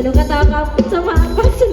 สนุกตากับสมาชิก